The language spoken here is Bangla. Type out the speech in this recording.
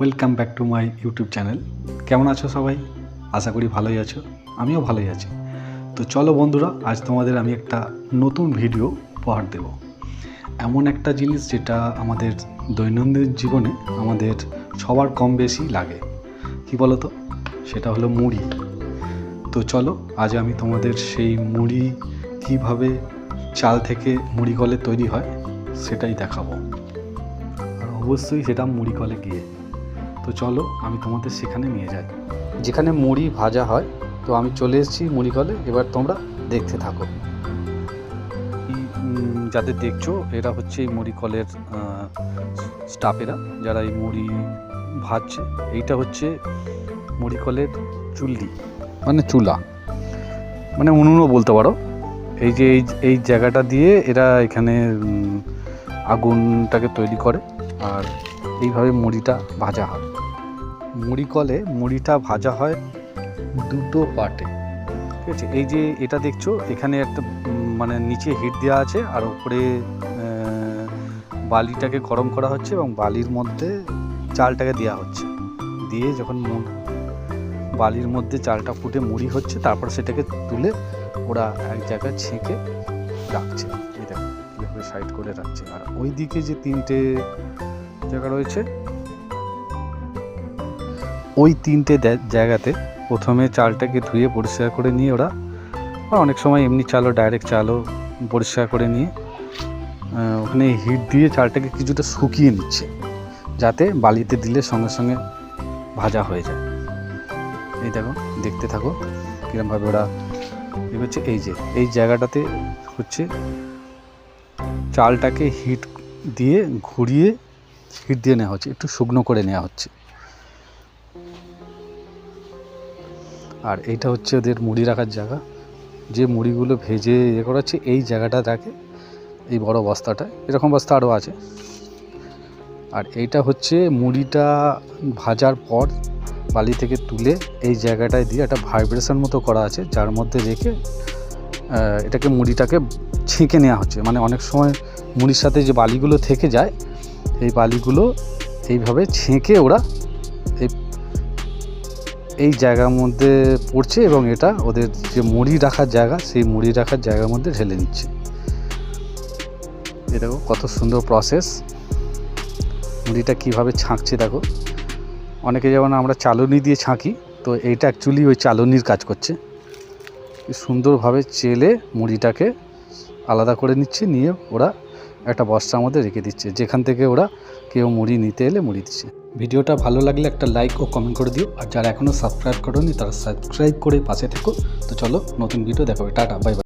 Welcome back to my YouTube channel কেমন আছো সবাই? আশা করি ভালোই আছো। আমিও ভালোই আছি। তো চলো বন্ধুরা, আজ তোমাদের আমি একটা নতুন ভিডিও উপহার দেব। এমন একটা জিনিস যেটা আমাদের দৈনন্দিন জীবনে আমাদের সবার কম বেশি লাগে। কি বলো তো সেটা হলো মুড়ি। তো চলো, আজ আমি তোমাদের সেই মুড়ি কীভাবে চাল থেকে মুড়ি কলে তৈরি হয়, সেটাই দেখাবো। আর অবশ্যই সেটা মুড়ি কলে গিয়ে। তো চলো আমি তোমাদের সেখানে নিয়ে যাই। যেখানে মুড়ি ভাজা হয়, তো আমি চলে এসেছি মুড়ি কলে এবার তোমরা দেখতে থাকো। যাদের দেখছ, এরা হচ্ছে এই মুড়ি কলের স্টাফেরা, যারা এই মুড়ি ভাজছে। এইটা হচ্ছে মুড়ি কলের চুল্লি। মানে চুলা। মানে উনুনও বলতে পারো। এই যে, এই এই জায়গাটা দিয়ে এরা এখানে আগুনটাকে তৈরি করে। আর এইভাবে মুড়িটা ভাজা হয়। মুড়ি কলে মুড়িটা ভাজা হয় দুটো পার্টে ঠিক আছে? এই যে এটা দেখছ, এখানে একটা মানে নিচে হিট দেওয়া আছে আর উপরে বালিটাকে গরম করা হচ্ছে এবং বালির মধ্যে চালটাকে দেওয়া হচ্ছে। দিয়ে যখন বালির মধ্যে চালটা ফুটে মুড়ি হচ্ছে, তারপর সেটাকে তুলে ওরা এক জায়গায় ছেঁকে রাখছে। কীভাবে সাইড করে রাখছে। আর ওই দিকে যে তিনটে জায়গা রয়েছে, ওই তিনটে জায়গাতে প্রথমে চালটাকে ধুয়ে পরিষ্কার করে নিয়ে ওরা, বা অনেক সময় এমনি চালও ডাইরেক্ট চালও পরিষ্কার করে নিয়ে ওখানে হিট দিয়ে চালটাকে কিছুটা শুকিয়ে নিচ্ছে, যাতে বালিতে দিলে সঙ্গে সঙ্গে ভাজা হয়ে যায়। এই দেখো, দেখতে থাকো কীরমভাবে ওরা এ হচ্ছে এই যে, এই জায়গাটাতে হচ্ছে চালটাকে হিট দিয়ে ঘুরিয়ে, হিট দিয়ে নেওয়া হচ্ছে, একটু শুকনো করে নেওয়া হচ্ছে। আর এইটা হচ্ছে ওদের মুড়ি রাখার জায়গা। যে মুড়িগুলো ভেজে ইয়ে করা হচ্ছে এই জায়গাটা রাখে এই বড় বস্তাটা। এরকম বস্তা আরও আছে। আর এইটা হচ্ছে মুড়িটা ভাজার পর বালি থেকে তুলে এই জায়গাটায় দিয়ে একটা ভাইব্রেশন মতো করা আছে, যার মধ্যে রেখে এটাকে মুড়িটাকে ছেঁকে নেওয়া হচ্ছে। মানে অনেক সময় মুড়ির সাথে যে বালিগুলো থেকে যায়, এই বালিগুলো এইভাবে ছেঁকে ওরা এই এই জায়গার মধ্যে পড়ছে এবং এটা ওদের যে মুড়ি রাখার জায়গা, সেই মুড়ি রাখার জায়গার মধ্যে ঢেলে নিচ্ছে। দেখো কত সুন্দর প্রসেস মুড়িটা কীভাবে ছাঁকছে দেখো। অনেকে যেমন আমরা চালনি দিয়ে ছাঁকি, তো এইটা অ্যাকচুয়ালি ওই চালনির কাজ করছে। সুন্দরভাবে চেলে মুড়িটাকে আলাদা করে নিচ্ছে, নিয়ে ওরা একটা বস্তা মধ্যে রেখে দিচ্ছে। যেখান থেকে ওরা কেউ মুড়ি নিতে এলে মুড়ি দিচ্ছে। ভিডিওটা ভালো লাগলে একটা লাইক ও কমেন্ট করে দিও। আর যারা এখনও সাবস্ক্রাইব করোনি, তারা সাবস্ক্রাইব করে পাশে থেকো। তো চলো নতুন ভিডিও দেখাবে। Tata bye bye